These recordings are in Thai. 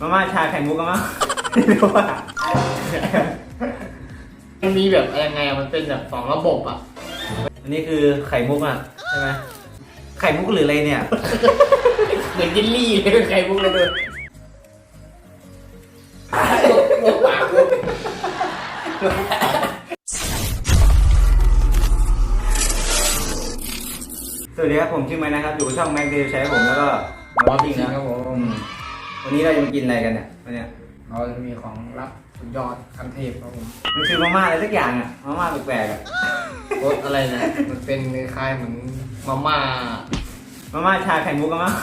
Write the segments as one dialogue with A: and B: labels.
A: มาม่าชาไข่มุกกันมั้งไม่รู้ว่า
B: มันมีแบบยังไงอะมันเป็นแบบสองระบบอะ
A: อันนี้คือไข่มุกอะใช่ไหมไข่มุกหรืออะไรเนี่ย
B: เหมือนยิลลี่เลยไข่มุกเลยด้วยลวกปากกู
A: สวัสดีครับผมชื่อไม้นะครับ อยู่กับช่องแม็กเดลใช้ผมแล้วก็
B: บอสจริงนะครับผ
A: อื
B: ม
A: ม วันนี้เราจะมากินอะไรกันเนี่ยวันเนี้ย
B: เราจะมีของรับสุดยอดขั้นเทพครับผม
A: มันคือมาม่าอะไรสักอย่างอะมาม่าแปลกๆอะ
B: รสอะไรนะมันเป็นคล้ายๆเหมือนมาม่า
A: มาม่าชาไข่มุกกันมั้ง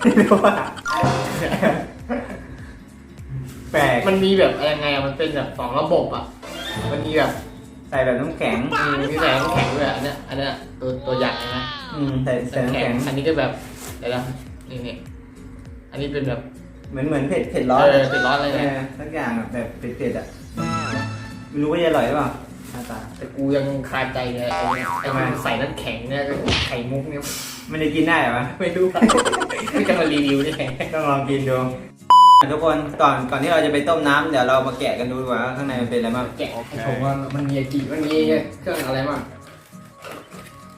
A: ไม่รู้ว่าแปลก
B: มันมีแบบยังไงอะมันเป็นแบบสองระบบอะ มันมีแบบ
A: ใส่แบบน้ำแข็ง
B: อืมมีใส่น้ำแข็งด้วยอะอันเนี้ยอันเนี้ยตัวตัวใหญ่นะ
A: อืมใส่ใส่
B: น้ำ
A: น้ำ
B: แข็
A: แข็
B: ง
A: ง
B: อันนี้ก็แบบเดี๋ยวนะนี่นี่อันนี้เป็นแบบ
A: เหมือนเหมือนเผ็ดเผ็ดร้อน
B: เออเป็นร้อนอะไร
A: เอ
B: เนี่ย
A: อสักอย่างอะแบบเผ็ดๆอะไม่รู้ว่าจะอร่อยหรือเปล่าหน้าตา
B: แต่กูยังคาใจเลยไอ้เนี่ยไอ้มันใส่น้ำแข็งเนี่ยก็ไข่มุกเนี่ย
A: มันจะกินได้เหรอวะ
B: ไม่รู้ไม่จะมารีวิวได้ไง
A: ต้องลองกินดูทุกคนก่อนก่อนที่เราจะไปต้มน้ำเดี๋ยวเรามาแกะกันดูดีกว่าว่าข้างในมันเป็นอะไรบ้าง
B: แกะผมว่ามันมีกี่มันมีเครื่องอะไรบ้าง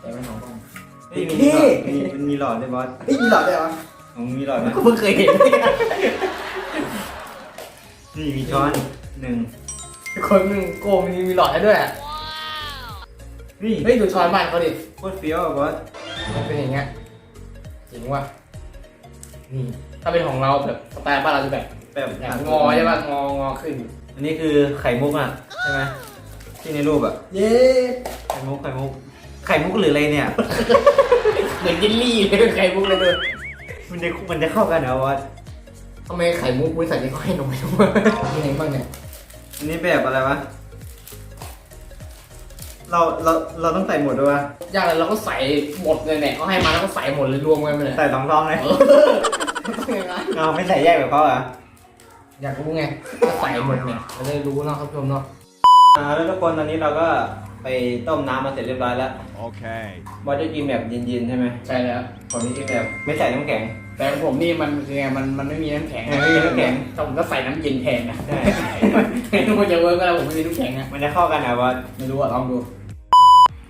B: แต่ไม่ของบ้าง
A: เฮ้ยมีหลอดมีมันมีหลอดด้วยบอส
B: เฮ้ยมีหลอดด้วยเหรอ
A: ของมีหลอดไหม
B: กูเพิ่งเคยเห็น
A: นี่มีช้อนหนึ่ง
B: คนหนึงโกมีมีหลอดให้ด้วยอะ
A: เฮ้ย
B: เฮ้ยดูช้อนบ้านเขาดิ
A: โคตรเฟี้ยวอะบอส
B: มันเป็นอย่างเงี้ยจริงว่ะนี่ถ้าเป็นของเราแบบสไตล์บ้านเราจะแบบ
A: แบบ
B: อย่างงอใช่ป่ะงองอขึ้น
A: อันนี้คือไข่มุกอะใช่ไหมที่ในรูปอะ
B: เย้
A: ไข่มุกไข่มุกไข่มุกหรืออะไรเนี่ย
B: เหมือนยิลลี่เลยไข่มุกเลยด้วย
A: มันจะมันจะเข้ากันเหรอบอส
B: ทำไมไข่มุกบริษัทนี้เขาให้นมไม่รู้ว่ามีอะไรบ้างเนี่ย
A: อันนี้แบบอะไรวะ เราเราเราต้องใส่หมดด้วยวะ
B: ยากเลยเราก็ใส่หมดเลยเนี่ยเขาให้มาแล้วก็ใส่หมดเลยรวมกันไปเลย
A: ใส่สองซองเลย
B: เออต้องอย่างนั้น
A: เราไม่ใส่แยกแบบเขาเหรอ
B: อยากรู้ไงถ้าใส่หมดเนี่ยเราจะได้รู้เนาะครับผู้ชมเนาะ
A: อ่าแล้วทุกคนตอนนี้เราก็ ไปต้มน้ำมาเสร็จเรียบร้อยแล้ว
C: Okay.
A: บอสจะกินแบบเย็นๆใช่ไหม
B: ใช่แล้ว
A: ผมจะกินแบบไม่ใส่น้ำแข็ง
B: แต่ของผมนี่มันคือไงมันมันไม่มีน้ำแข็ง
A: เออไม่มีน้ำแข็ง
B: แต่ผมก็ใส่น้ำเย็นแทนนะ
A: ใช่
B: ไม่รู้ว่าจะเวิร์กก็แล้วผมไม่มีน้ำแข็งอะ
A: มันจะเข้ากันเหรอบอส
B: ไม่รู้อะลองดู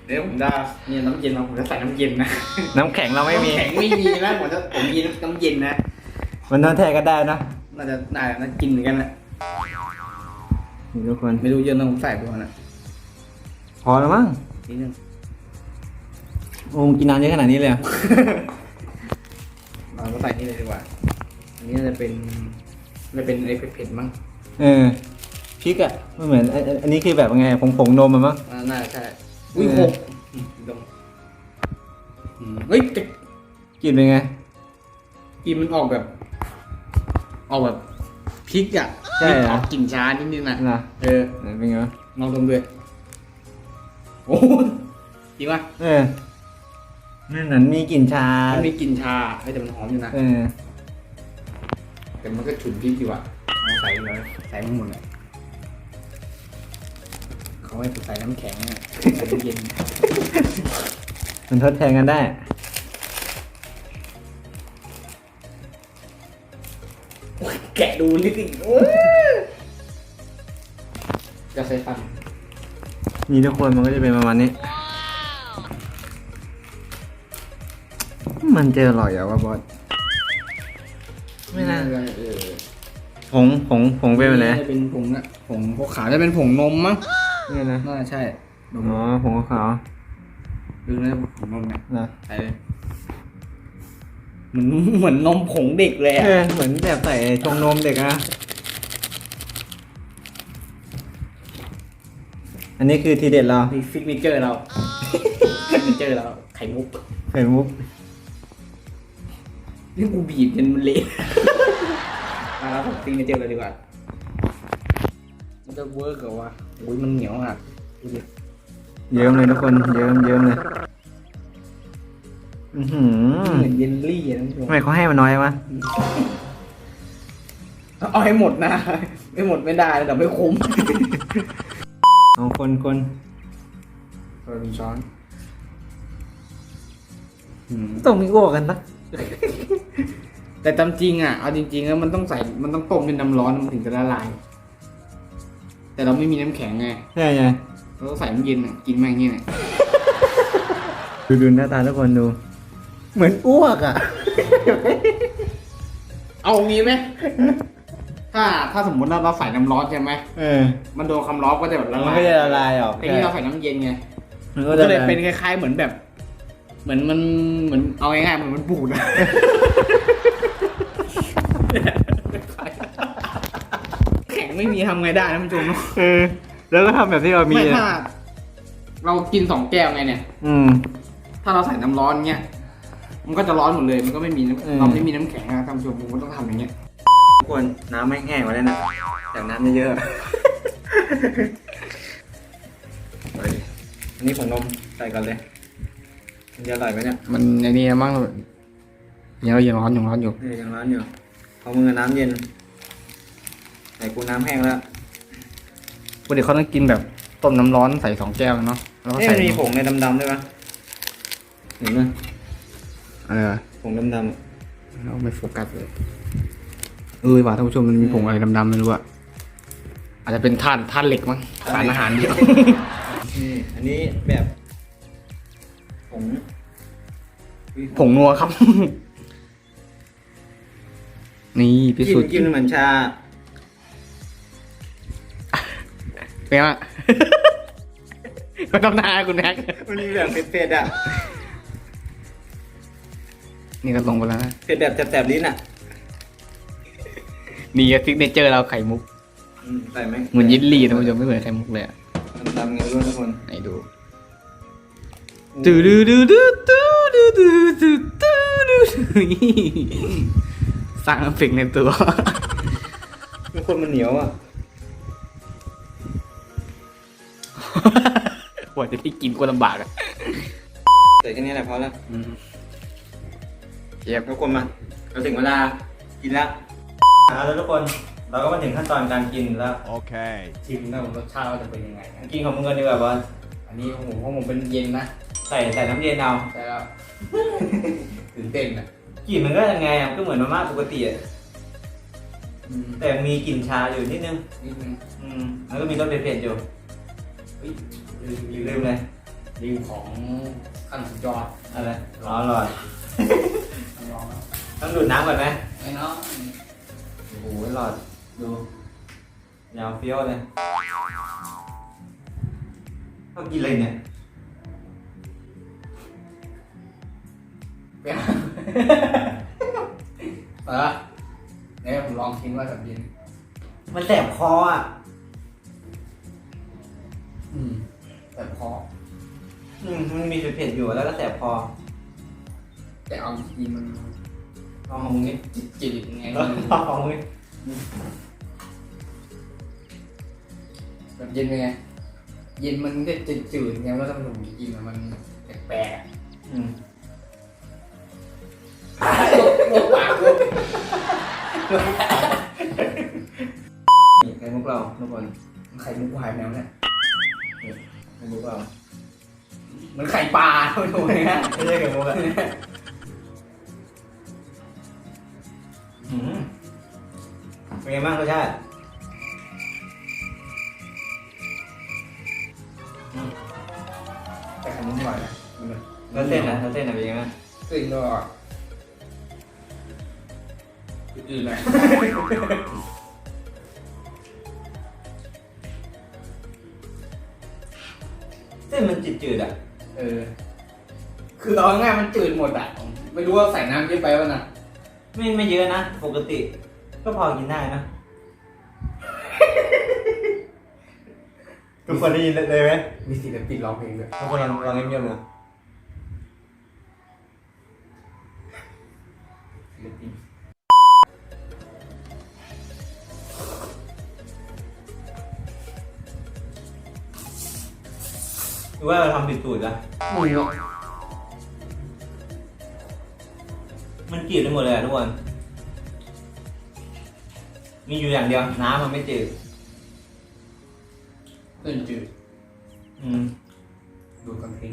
B: เดี๋ยวผมจะเนี่ยน้ำเย็นมาผมจะใส่น้ำเย็นนะ
A: น้ำแข็งเราไม่มี
B: น้ำแข็งไม่มีนะผมจะผมมีน้ำเย็นนะ
A: มันต้องแทนกันได้นะ
B: น่าจะน่าจะกินเหมือนกันแหละ
A: นี่ทุกคน
B: ไม่รู้เยอะนะผมใส่ไปก่อนนะ
A: พอแล้วมั้ง
B: นิดนึง
A: โอ้มงกินน้ำเยอะขนาดนี้เลยเหรอ
B: เราก็ใส่นี่เลยดีกว่า อันนี้น่าจะเป็นน่าจะเป็นไอ้เผ็ดๆมั้ง
A: เออพริกอะมันเหมือนอันอันอันนี้คือแบบไงผงผงๆนมมันมั้ง
B: อ่าน่าจะใช่อุ้ย
A: เออ
B: หกอืมดมอืมเฮ้ยแต่
A: กินเป็นไง
B: กลินมันออกแบบ ออกแบบพริกอะ
A: ใช่เหรอ
B: ออกกลิ่นชานิดๆนะ
A: นะ
B: เออ
A: ไหนเป็นไงวะ
B: ลองดมด้วย โอ้จริงป่ะ
A: เออนั่นนั้นมีกลิ่นชา
B: มันมีกลิ่นชาเฮ้ยแต่มันหอมอยู่นะ
A: เออ
B: แต่มันก็ฉุนพริกอยู่อะเอาใส่เลยใส่มันหมดเลยเขาให้ผมใส่น้ำแข็งอะใส่น้ำเย็น
A: มันทดแทนกันได้
B: แกะดูนิดนึงโอ้ยจะใส่ฟัน
A: นี่ทุกคนมันก็จะเป็นประมาณนี้ มันเจออร่อยเหรอวะบอส ไม่น่า
B: เออ
A: ผงผงผงเป็นอะไร
B: จะเป็นผงอะผงพวกขาวจะเป็นผงนมมั้ง
A: นี่นะ
B: น่าจะใช่นม
A: อ๋อผงขาว
B: ดูนะผงนมเนี่ย
A: ๆนะ
B: ใส่เลยเหมือนเหมือนนมผงเด็กเลยอะ
A: เออเหมือนแบบใส่ชงนมเด็กนะ อันนี้คือทีเด็ดเรา
B: นี่ฟิกเนเจอร์เราฟิกเนเจอร์เรา ไข่มุก
A: ไข่มุก
B: นี่กูบีบจนมันเละมาแล้วฟิกเนเจอร์เลยดีกว่า มันจะเวิร์กเหรอวะอุ้ยมันเหนียวอะดูดิ
A: เยิ้มเลยทุกคนเยิ้มเยิ้มเลย อือหือ
B: เหมือนเยลลี่อะท่านผู้ชม
A: ทำไมเขาให้มันน้อยวะ
B: เอาให้หมดนะ ไม่หมดไม่ได้แต่ไม่คุ้ม
A: เอาคนคน
B: เราเป็นช้อนอืม
A: ต้องมีอ้วกกันปะ
B: แต่แต่ตามจริงอะเอาจริงๆแล้วมันต้องใส่มันต้องต้มเป็นน้ำร้อนมันถึงจะละลาย แต่เราไม่มีน้ำแข็งไง
A: ใช่ไง
B: เราต้องใส่น้ำเย็นอะกินแม่งนี่แหละ
A: ดูดูหน้าตาทุกคนดู เหมือนอ้วกอะ
B: เอางี้ไหม ถ้าถ้าสมมติเราเราใส่น้ำร้อนใช่ไหม
A: เออ
B: มันโดนความร้อนก็จะแบบละ
A: มัน
B: ลาย
A: ก็จะละลายออก
B: ไอ้นี่เราใส่น้ำเย็นไง
A: มัน
B: ก็
A: ก็จะ
B: เลยเป็นคล้ายๆ เหมือนแบบ เหมือนมันเหมือนเอาง่ายๆเหมือนมันบูดอะแข็งไม่มีทำไงได้นะมันจมเนอะ
A: เออ แล้วก็ทำแบบที่เรามี
B: ไม่
A: อะ
B: ถ้าเรากินสองแก้วไงเนี่ย
A: อืม
B: ถ้าเราใส่น้ำร้อนเงี้ยมันก็จะร้อนหมดเลย มันก็ไม่มีน้ำ
A: อืม
B: เราไม่มีน้ำแข็งนะท่านผู้ชมผมก็ต้องทำอย่างเงี้ย
A: ทุกคนน้ำไม่แห้งกว่าแล้วนะจากน้ำเยอะๆเฮ้ยอันนี้ผงนมใส่ก่อนเลย มันจะอร่อยไหมเนี่ย
B: มันในนี้มั้งยังเรายังร้อนยังร้อนอยู่
A: นี่ยังร้อนอยู่ของมึงอะน้ำเย็นไหนกูน้ำแห้งแล้ว
B: ปกติเขาต้องกินแบบต้มน้ำร้อนใส่สองแก้วเนาะแล้วก็
A: เอ๊ะ
B: ใส่
A: มันมีผงในดำๆด้วยปะเห็นไหม
B: เออ
A: ผงดำๆอะ
B: เราไม่โฟกัสเลย เออว่ะท่านผู้ชมมันมีผงอะไรดำๆไม่รู้อะอาจจะเป็นท่านท่านเหล็กมั้งสารอาหารเยอะ
A: นี่อันนี้แบบผงอุ๊ย
B: ผงนัวครับ นี่พิ
A: กิ
B: สู
A: น
B: จน์
A: กินเหมือนชา
B: เป็นไงวะก็ต้องหน้าคุณแม็ก
A: มันมีแบบเผ็ดๆอะ
B: นี่ก็ลงไปแล้วนะ
A: เผ็ดแบบแสบๆลิ้นอะ
B: นี่ซิกเนเจอร์เราไข่มุก
A: อืมใส่ไหม
B: เหมือนยินลี่ท่านผู้ชมไม่เหมือนไข่มุกเลยอะ
A: ดำๆไงรู้ทุกคน
B: ไหนดูดูดูดูดูดูดูดูดูดูดูสร้างเอฟเฟกต์ในตัว
A: ทุกคนมันเหนียวอะ
B: กว่าจะได้กินก็ลำบากอะ
A: ใส่แค่นี้แหละพอแล้ว
B: เจี๊ยบ
A: ทุกคนมาเราถึงเวลากินแล้ว เอาแล้วทุกคนเราก็มาถึงขั้นตอนการกินแล้ว
C: Okay.
B: ชิมนะรสชาติว่าจะเป็นยังไงนะ
A: กินของมึงกันดีกว่าบอล
B: อันนี้ของผมของผมเป็นเย็นนะ
A: ใส่ใส่น้ำเย็นเอา
B: ใช่แล้ว ตื่นเต้นอะ
A: กลิ่นมันก็ยังไงอะก็เหมือนมาม่าปกติอะแต่มีกลิ่นชาอยู่นิดนึง
B: นิดนึง
A: อืมแล้วก็มีรสเผ็ดๆอยู่
B: เฮ้ยลืม
A: ลืมเลย
B: รีวของขั้นสุดยอด
A: อะไรร้อนหลอด
B: ต้องลองแล้ว
A: ต้องดูดน้ำก่อนไหม
B: ไอ้น้อง
A: โอ้โหหลอดดูยาวเฟี้ยวเลยต้องกินเลยเนี่ย
B: เปรี้ยวเออเนี่ยผมลองชิมว่าแบบเย็น
A: มันแสบคออะ
B: อืมแบบพอ
A: อืมมันมีเผ็ดๆอยู่แล้วก็แสบคอ
B: แต่เอาจริงๆมัน
A: ลองของมึงนี่
B: จืดๆไง
A: ลองของมึงนี่
B: แบบเย็นเป็นไงเย็นมันก็จะจืดๆไงว่าถ้ามันกินอะมันแปลกๆอะ
A: อืม
B: ลวกปากลวก
A: นี่ไข่มุกเราทุกคน
B: ไข่มุกหายแมวเนี่ย
A: ไข่มุกเรา
B: เหมือนไข่ปลาโดนๆนะ
A: ไม่ใช่ไข่มุกอะ อืมเป็นไงบ้างรสชาติ
B: แต่ไข่มุกอร่อยนะ
A: แล้วเส้นนะแล้วเส้นนะเป็นยังไงบ้าง
B: เส้นก็อื่นๆเลย
A: เส้นมันจืดๆอะ
B: เออ คือเอาง่ายๆมันจืดหมดอะ ไม่รู้ว่าใส่น้ำเยอะไปวะน่ะ
A: ไม่ไม่เยอะนะ ปกติ ก็พอกินได้นะ ทุกคนได้ยินเลยไหม
B: มีศิลปินร้องเพลงด้วย
A: ทุกคนลองลองเงียบๆเลย
B: ศิลปิน
A: หรือว่าเราทำผิดสูตรละ
B: มึงเนาะ
A: มันจืดไปหมดเลยอะทุกคน มีอยู่อย่างเดียว น้ำมันไม่จืด
B: เส้นจืด
A: อืม
B: ดูกันเพลง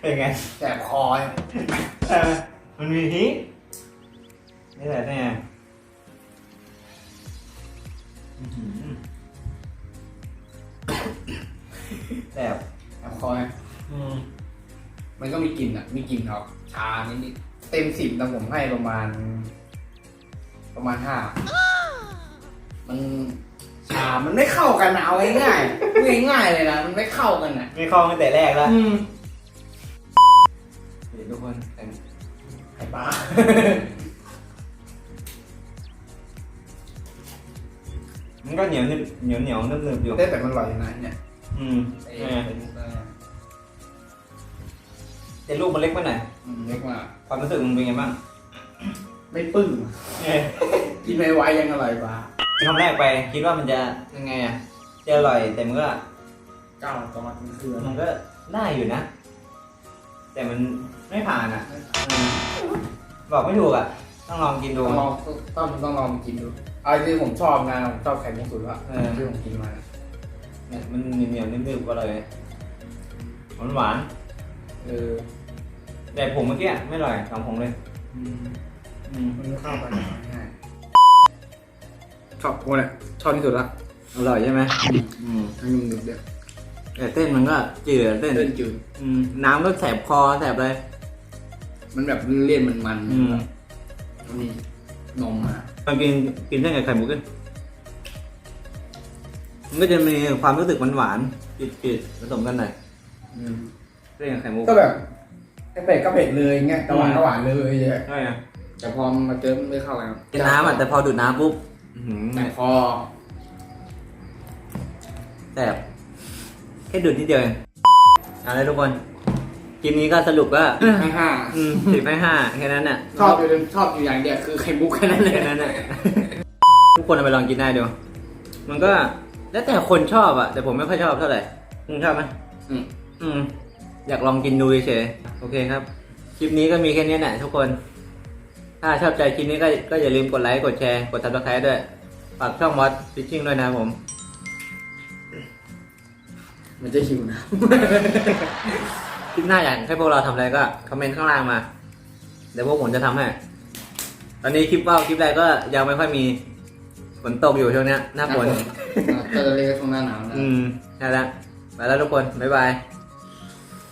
A: เป็นไง
B: แสบคอ
A: เออมันมีฮินี่แหละเนี่ยอื้อหือ แส
B: บคอ
A: อืม
B: มันก็มีกลิ่นอะ มีกลิ่นออกชานิดๆเต็มสิบแต่ผมให้ประมาณ ประมาณห้า มันชา มันไม่เข้ากันอะเอาง่ายๆง่ายๆเลยนะ มันไม่เข้ากันอะ
A: มีคลองตั้งแต่แรกแล้ว
B: อืม
A: เดี๋ยวทุกคนแต่ง
B: ไข่ปลา
A: มันก็เหนียวนึบเหนียวเหนียวนึบนึบอยู่
B: ได้แต่มันอร่อยนะเนี่ย
A: อืม
B: ไอ้
A: เออ
B: เป็นมุกได้
A: แต่ลูกมันเล็กไปหน่อย
B: อืมเล็กมาก
A: ความรู้สึกมึงเป็นไงบ้าง
B: ไม่ปึ้งกินไม่ไหวยังอร่อยกว่า
A: คำแรกไปคิดว่ามันจะยังไงอะจะอร่อยแต่มันก็
B: เก้าตอนมันคือ
A: มันก็ได้อยู่นะ แต่มันไม่ผ่านอะอืมบอกไม่ถูกอะ ต้องลองกินดู
B: ต้องลองต้องต้องลองกินดูเอาที่ผมชอบนะผมชอบไข่มุกสุดละ
A: เออ
B: ที่ผมกินมา
A: เนี่ยมันเหนียวๆนึบๆก็เลยหวานหวาน
B: เออ
A: ๆ แต่ผมเมื่อกี้ไม่อร่อยสองผมเลย
B: อืม
A: อืม
B: มันไม่เข้ากันง่ายชอบกูเนี่ยชอบที่สุดละ
A: อร่อยใช่ไหมอืม
B: ทั้งนุ่มๆเดียว
A: แต่เต้นมันก็จืดเต้น
B: เล่นจืด
A: อืมน้ำก็แสบคอแสบเลย
B: มันแบบเลี่ยนมันมัน
A: อืม
B: มันมีนมมา
A: มากินกินเส้นกับไข่หมูกันมันก็จะมีความรู้สึกหวานๆจืดๆผสมกันหน่อย
B: อืม
A: เส้นกับไข่หมู
B: ก็แบบ เผ็ดก็เผ็ดเลยเงี้ยแต่หวานก็หวานเลย
A: ใช่อะ
B: แต่พอมาเจอมันไม่เข้ากัน
A: กินน้ำอะแต่พอดูดน้ำปุ๊บอื้อหือ
B: แต่พอ
A: แสบแค่ดูดนิดเดียวเองเอาเลยทุกคนคลิปนี้ก็สรุปว่า
B: ให้ห้า
A: อืมสิบให้ห้าแค่นั้นน่ะ
B: ชอบอยู่ชอบอยู่อย่างเดียวคือไข่มุกแค่นั้นเลย
A: แค่นั้นน่ะทุกคนเอาไปลองกินได้ดูมันก็แล้วแต่คนชอบอะ แต่ผมไม่ค่อยชอบเท่าไหร่มึงชอบไหม
B: อืม
A: อืม อยากลองกินดูเฉยๆโอเคครับ คลิปนี้ก็มีแค่นี้แหละทุกคน ถ้าชอบใจคลิปนี้ก็ก็อย่าลืมกดไลค์ กดแชร์ กด subscribe ด้วย ฝากช่องมอสฟิชชิ่งด้วยนะครับผม
B: มันจะหิวนะ
A: คลิปหน้าอยากให้พวกเราทำอะไรก็คอมเมนต์ข้างล่างมา เดี๋ยวพวกผมจะทำให้ ตอนนี้คลิปว่าวคลิปอะไรก็ยังไม่ค่อยมี ฝนตกอยู่ช่วงเนี้ยหน้าฝน
B: ก็จะเรียกช่วงหน้าหนาวนะ
A: อืมนั่นแหละไปแล้วทุกคน บ๊ายบาย